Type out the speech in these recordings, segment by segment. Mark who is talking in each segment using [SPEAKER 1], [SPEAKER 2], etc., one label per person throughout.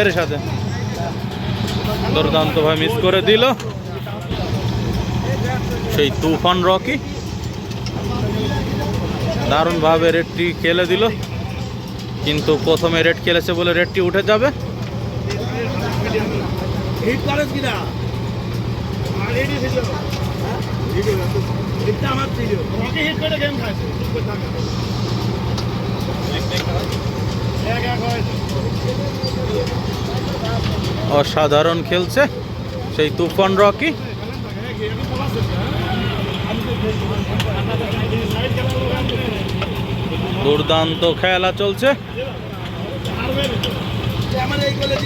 [SPEAKER 1] এর সাথে। দুর্দান্ত ভাই মিস করে দিল। সেই তুফান রকি। দারুণভাবে রেটটি খেলে দিল। কিন্তু প্রথমে রেট খেলেছে বলে রেটটি উঠে যাবে।
[SPEAKER 2] আমার রকি
[SPEAKER 1] অসাধারণ খেলছে সেই তুফান রকি। দুর্দান্ত খেলা চলছে।
[SPEAKER 2] আমার এই গলে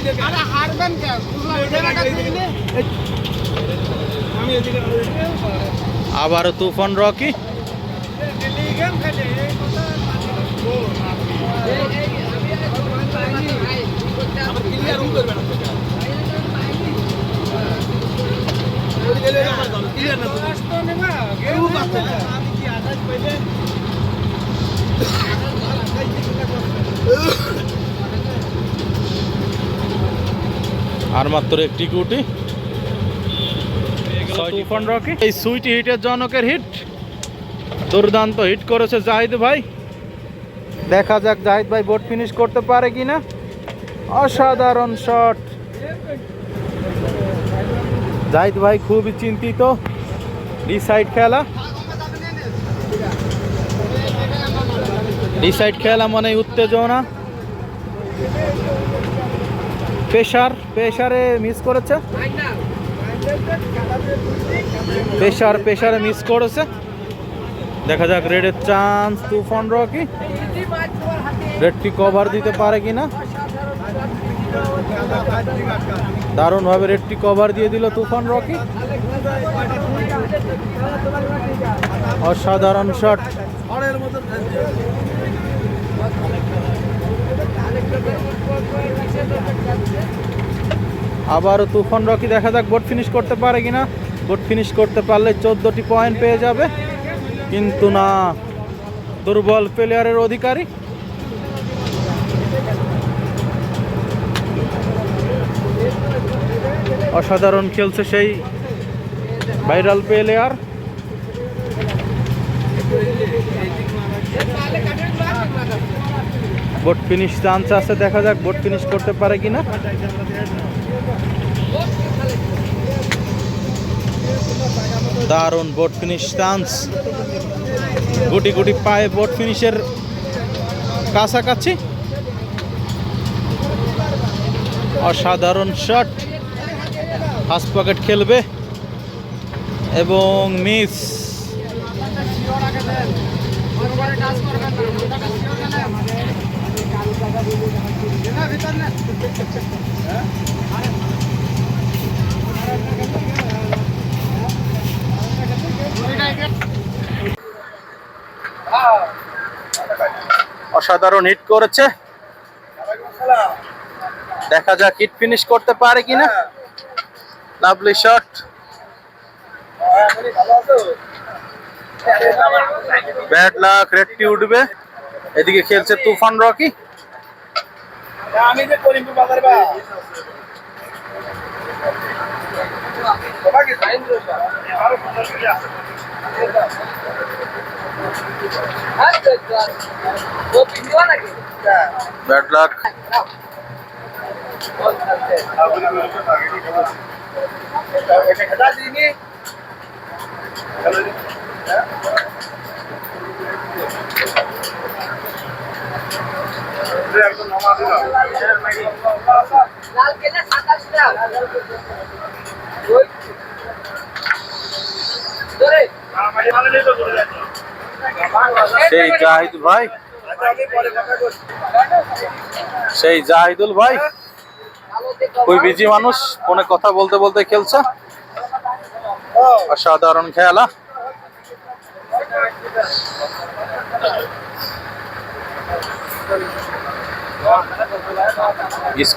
[SPEAKER 3] আর
[SPEAKER 1] মাত্র একটি কুটি। এই সুইটি হিটের জনকের হিট। দুর্দান্ত হিট করেছে জাহিদ ভাই। দেখা যাক জাহিদ ভাই বোট ফিনিশ করতে পারে কিনা। অসাধারণ শট। জাহিদ ভাই খুবই চিন্তিত। ডিসাইড খেলা। ডিসাইড খেলা মানে উত্তেজনা। পেশার, পেশারে মিস করেছে। পেশার, পেশারে মিস করেছে। দেখা যাক রেডের চান্স তুফান রকি। রেডটি কভার দিতে পারে কিনা? দারুণভাবে রেডটি কভার দিয়ে দিল তুফান রকি। অসাধারণ শট আবার তুফান রকি, দেখা যাক বোট ফিনিশ করতে পারে কিনা। বোট ফিনিশ করতে পারলে চোদ্দোটি পয়েন্ট পেয়ে যাবে। কিন্তু না, দুর্বল প্লেয়ারের অধিকারী। অসাধারণ খেলছে সেই viral player boat finish chance আছে, দেখা যাক বোট ফিনিশ করতে পারে কিনা। দারুণ বোট ফিনিশ চান্স গুটি গুটি পায়ে বোট ফিনিশের কাছাকাছি। অসাধারণ শট ফার্স্ট পকেট খেলবে। এবং মিস অসাধারণ হিট করেছে। দেখা যাক হিট ফিনিশ করতে পারে কিনা। লাভলি শট ব্যাড লাক রেডটি উঠবে। এদিকে খেলছে তুফান রকি।
[SPEAKER 2] আমি যে করিমপুর বাজার বা বাকি সাইন রোজা আরও সুন্দর করে আছে
[SPEAKER 1] ব্যাড লাক
[SPEAKER 2] এটা খেলা দিনি একদম নামা
[SPEAKER 3] লাল কেলে সাতাশ গ্রাম ওই ধরে
[SPEAKER 1] সেই জাহিদ ভাই? সেই জাহিদুল ভাই? খুবই বিজি মানুষ, ফোনে কথা বলতে বলতে খেলছে। অসাধারণ খেলা।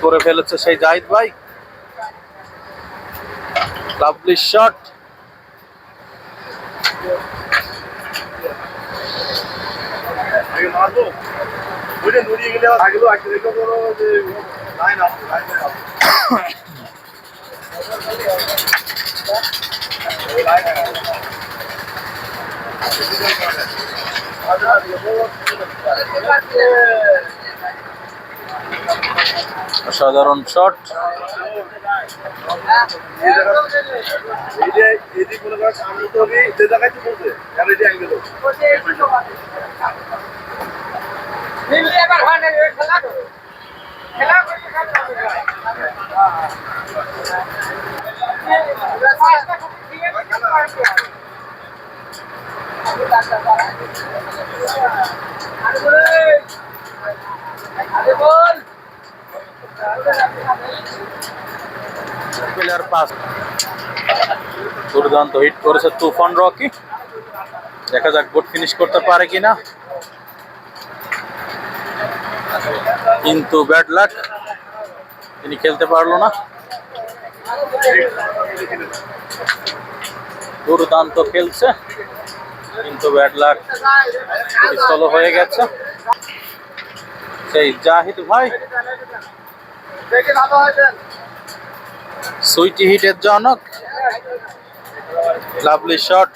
[SPEAKER 1] করে ফেলেছে সেই জাহিদ ভাই। লাভলি শট
[SPEAKER 2] মারবো। বুঝে নড়িয়ে গেলে আবার আগেও আসলে দেখো যে
[SPEAKER 1] সাধারণ শট।
[SPEAKER 3] নীল এবার হয় না খেলা করো খেলা করতে আরে বল
[SPEAKER 1] দুর্দান্ত হিট করেছে তুফান রকি। দেখা যাক বোট ফিনিশ করতে পারে কিনা। কিন্তু ব্যাড লাক তিনি খেলতে পারল না। দুর্দান্ত খেলছে। কিন্তু ব্যাড লাক স্থল হয়ে গেছে। সেই জাহিদ ভাই সুইটি হিটের জনক। লাভলি শট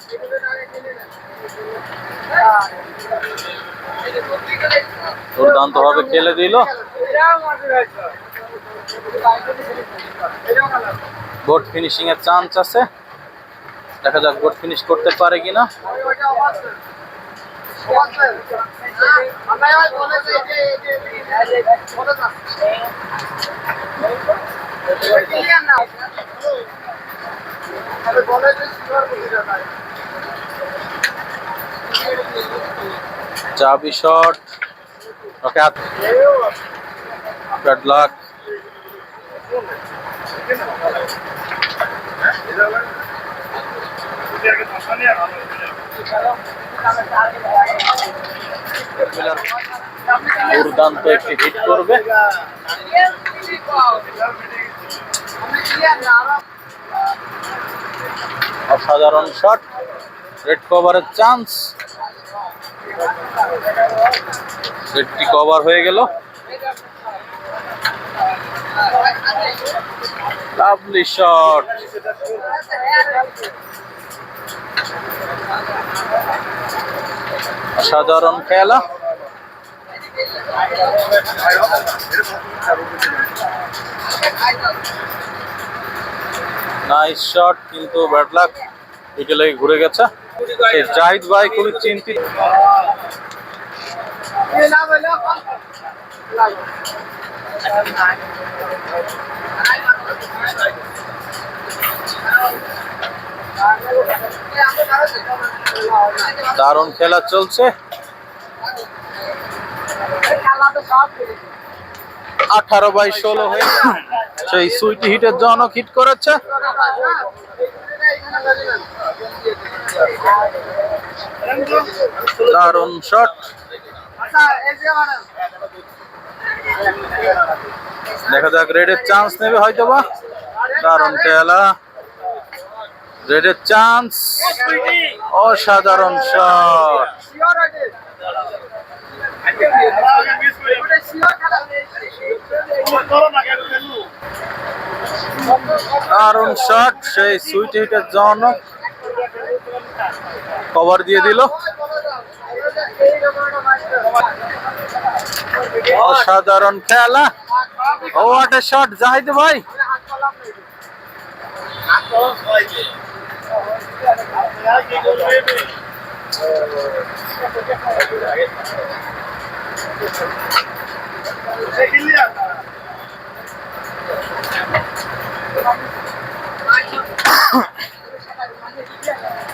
[SPEAKER 1] দুর্দান্ত ভাবে খেলে দিল। বোট ফিনিশিং এর চান্স আছে। দেখা যাক বোট ফিনিশ করতে পারে কিনা। চাবি শট ওকে লাক দুর্দান্ত একটি হিট করবে। অসাধারণ শট রেড কভারের চান্স রেডটি কভার হয়ে গেল। Lovely shot. অসাধারণ খেলা। নাইস শট কিন্তু ব্যাড লাক লেগে ঘুরে গেছে। জাহিদ ভাই খুবই চিন্তিত। দারুণ খেলা চলছে। আঠারো বাই ষোলো হয়ে সেই সুইটি হিটের জনক হিট করেছে। দারুণ শট। দেখা যাক রেডের চান্স নেবে হয়তো বা দারুণ খেলা। রেডের চান্স অসাধারণ শট দারুণ শট সেই সুইট হিটের জনক। কভার দিয়ে দিল। অসাধারণ খেলা। ও একটা শট জাহিদ ভাই।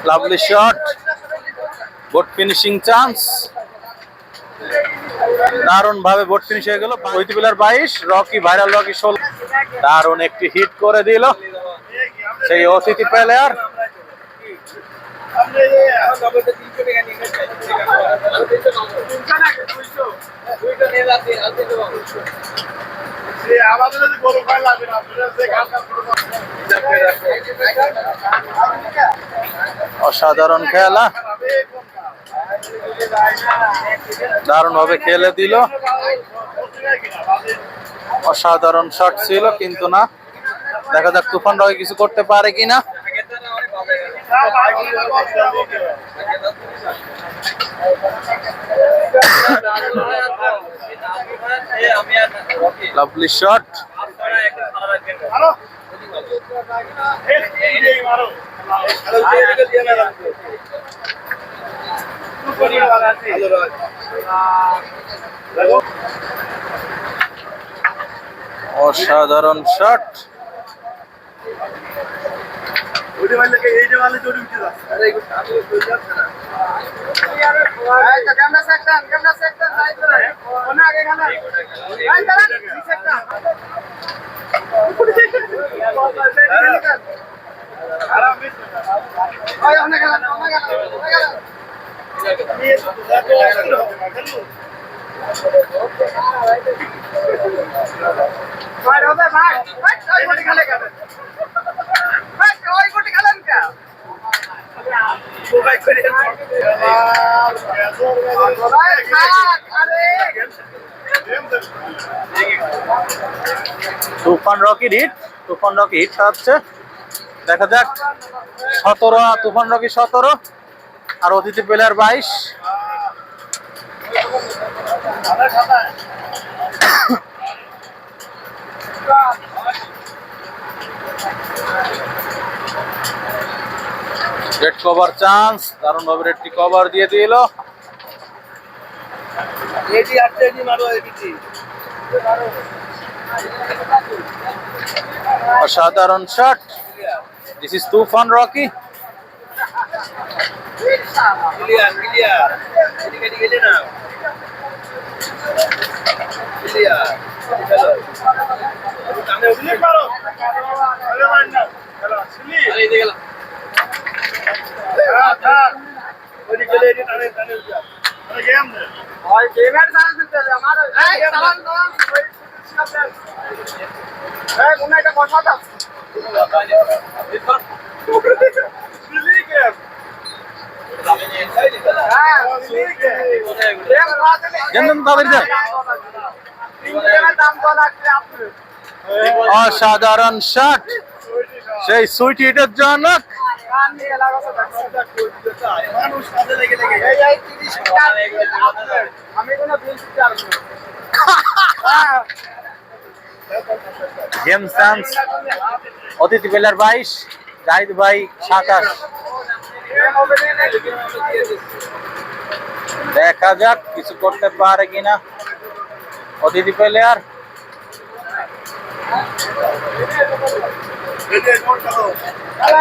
[SPEAKER 1] Lovely shot boat finishing chance দারুণ ভাবে বোট ফিনিশ হয়ে গেল। প্লেয়ার বাইশ রকি ভাইরাল রকি ষোলো। দারুণ একটি হিট করে দিল সেই অতিথি প্লেয়ার অসাধারণ খেলা। দারুণ ভাবে খেলে দিল। অসাধারণ শট ছিল, কিন্তু না। দেখা যাক তুফান রয় কিছু করতে পারে কিনা। লাভলি শট অসাধারণ shot
[SPEAKER 3] camera section camera section side করে কোন আগে গেল এই দাঁড়ান সেকশন ওই অনেক গেল অনেক গেল অনেক গেল ভাই হবে ভাই ভাই ওই গুটি খেলে কেন ভাই ওই গুটি খেলেন কে ভাই থাক আরে
[SPEAKER 1] তুফান রকির হিট তুফান রকি হিট হচ্ছে। দেখা যাক সতেরো তুফান রকি সতেরো। আর অতিথি প্লেয়ার বাইশ। রেড কভার চান্স দারুণ ভাবে রেডটি কভার দিয়ে দিল। অসাধারণ shot this is Tufan Rocky
[SPEAKER 2] clear clear এদিকে এদিকে এদিকে না ক্লিয়ার চলো সামনে উঠে পারো আরে মান না চলো শুনি আরে এদিকে গেল হ্যাঁ হ্যাঁ ওদিকে গেলে এদিকে টানে টানে উঠে আরে গেম না
[SPEAKER 3] ওই গেমের সাথে দিতে আমার এই চালান চালান এই কোন একটা কথা দাও
[SPEAKER 2] শুনি
[SPEAKER 3] বিল শার্ট সেই হ্যাঁ
[SPEAKER 1] গেম চান্স অতিথি প্লেয়ার বাইশ জাহিদ ভাই সাতাশ। দেখা যাক কিছু করতে পারে কিনা। অতিথি প্লেয়ার
[SPEAKER 2] এদিকে কোন করো
[SPEAKER 3] কালা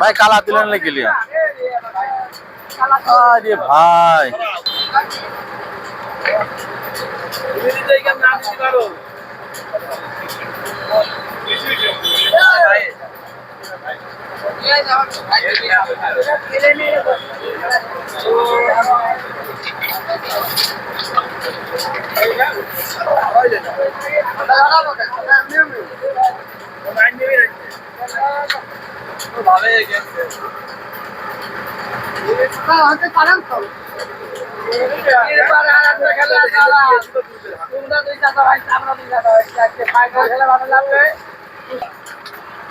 [SPEAKER 3] মারে কালা কালা
[SPEAKER 1] লাখ
[SPEAKER 3] এই করে
[SPEAKER 2] আমার
[SPEAKER 1] গুটি মুছলেও না ভাই কালা দিলেন গেলি ভাই
[SPEAKER 2] তুমি দিতে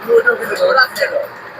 [SPEAKER 2] কেন নাম দিতে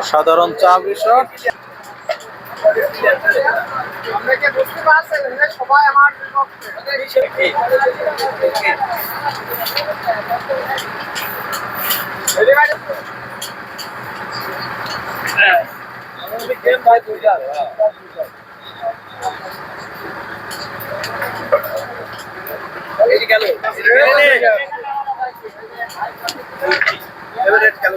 [SPEAKER 1] অসাধারণ চা বিষয়
[SPEAKER 2] আপনি কি বুঝতে পারছেন এরা সবাই আমার বিপক্ষে। এদিকে আয়।